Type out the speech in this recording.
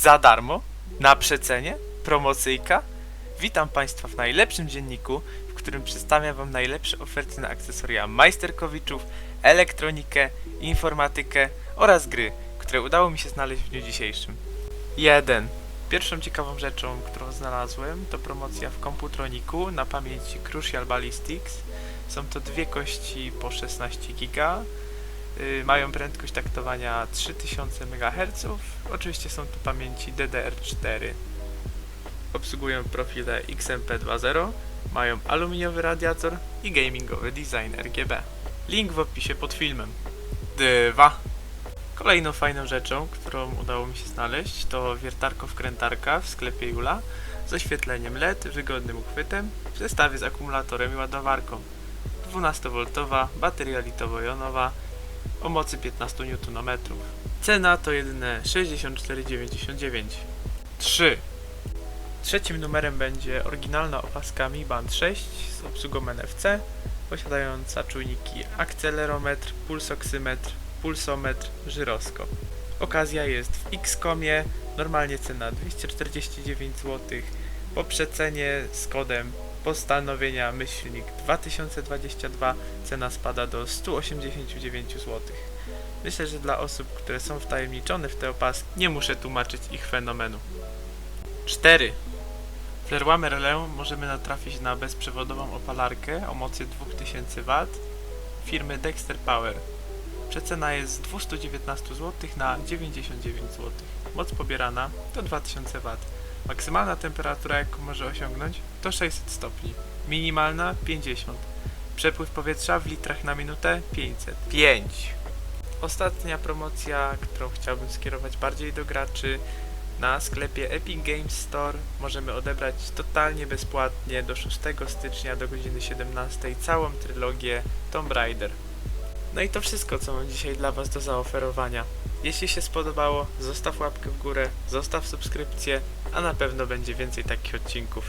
za darmo, na przecenie, promocyjka. Witam Państwa w najlepszym dzienniku, w którym przedstawiam Wam najlepsze oferty na akcesoria majsterkowiczów, elektronikę, informatykę oraz gry, które udało mi się znaleźć w dniu dzisiejszym. 1. Pierwszą ciekawą rzeczą, którą znalazłem, to promocja w komputroniku na pamięci Crucial Ballistics. Są to dwie kości po 16 giga. Y, mają prędkość taktowania 3000 MHz. Oczywiście są to pamięci DDR4. Obsługują profile XMP 2.0, mają aluminiowy radiator i gamingowy design RGB. Link w opisie pod filmem. 2. Kolejną fajną rzeczą, którą udało mi się znaleźć, to wiertarko-wkrętarka w sklepie Jula z oświetleniem LED, wygodnym uchwytem, w zestawie z akumulatorem i ładowarką. 12V bateria litowo-jonowa o mocy 15 Nm. Cena to jedyne 64,99. 3. Trzecim numerem będzie oryginalna opaska Mi Band 6 z obsługą NFC, posiadająca czujniki akcelerometr, pulsoksymetr, pulsometr, żyroskop. Okazja jest w X-Comie, normalnie cena 249 zł, po przecenie z kodem postanowienia myślnik 2022 cena spada do 189 zł. Myślę, że dla osób, które są wtajemniczone w te opaski, nie muszę tłumaczyć ich fenomenu. 4. W Leroy możemy natrafić na bezprzewodową opalarkę o mocy 2000 W firmy Dexter Power. Przecena jest z 219 zł na 99 zł. Moc pobierana to 2000 W. Maksymalna temperatura, jaką może osiągnąć, to 600 stopni. Minimalna 50. Przepływ powietrza w litrach na minutę 500. 5. Ostatnia promocja, którą chciałbym skierować bardziej do graczy, na sklepie Epic Games Store możemy odebrać totalnie bezpłatnie do 6 stycznia do godziny 17 całą trylogię Tomb Raider. No i to wszystko, co mam dzisiaj dla Was do zaoferowania. Jeśli się spodobało, zostaw łapkę w górę, zostaw subskrypcję, a na pewno będzie więcej takich odcinków.